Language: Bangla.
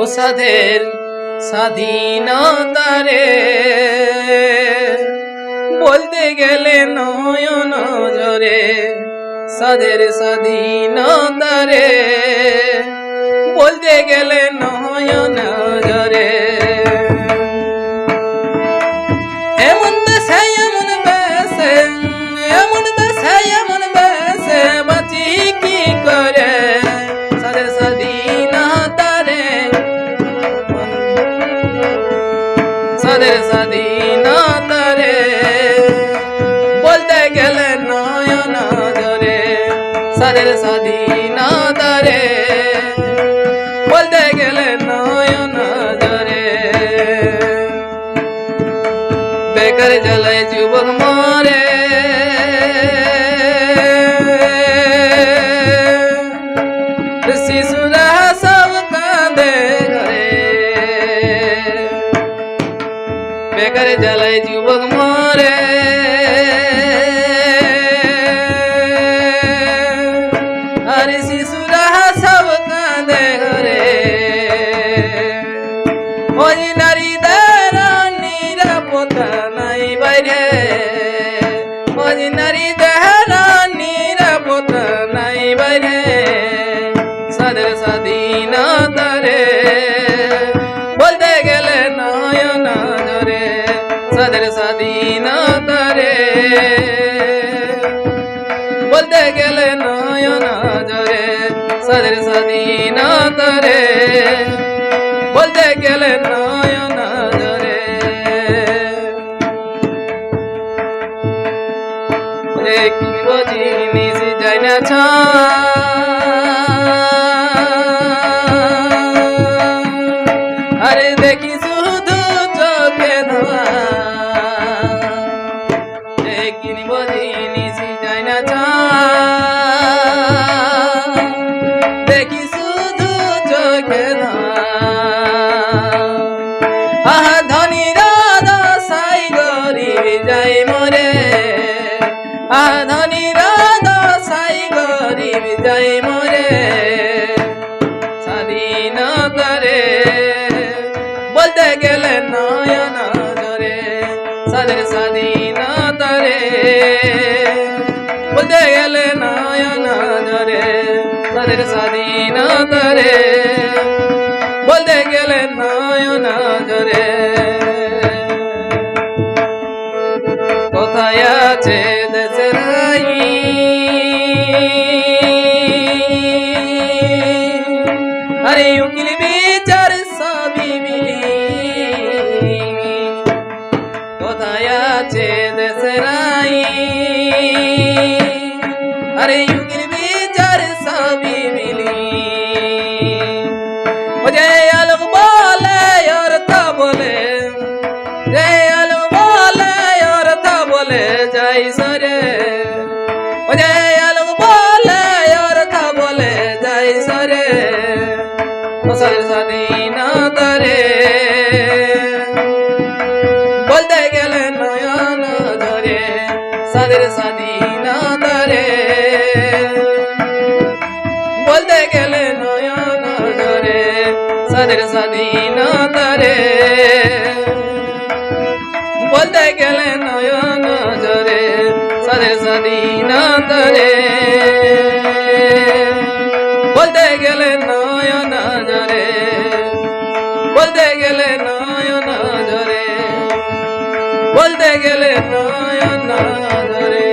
ও সাধের স্বাধীনতারে বলতে গেলে নয়ন জরে সাধের স্বাধীনতারে বলতে গেলে নয়ন জরে। এমন দেশে, এমন বেশে এমন সাদের স্বাধীনতারে বলতে গেলে নয়ন জরে সাদের স্বাধীনতারে বেকার জ্বালায় যুবক মরে। আর শিশুরা সাদের স্বাধীনতারে বলতে গেলে নয়ন জরে সাদের স্বাধীনতারে বলতে গেলে নয়ন জরে কিনব জিনিস যাই না ছা ধনী রাধা সাই গরিব যাই মরে স্বাধীনতারে বলতে গেলে নয়ন জরে সাদের স্বাধীনতারে বলতে গেলে নয়ন জরে সাদের বলতে আরে সাদের স্বাধীনতারে বলতে গেলে নয়ন ধরে সাদের স্বাধীনতারে বলতে গেলে নয়ন ধরে বলতে গেলে নয়ন ধরে বলতে গেলে নয়ন ধরে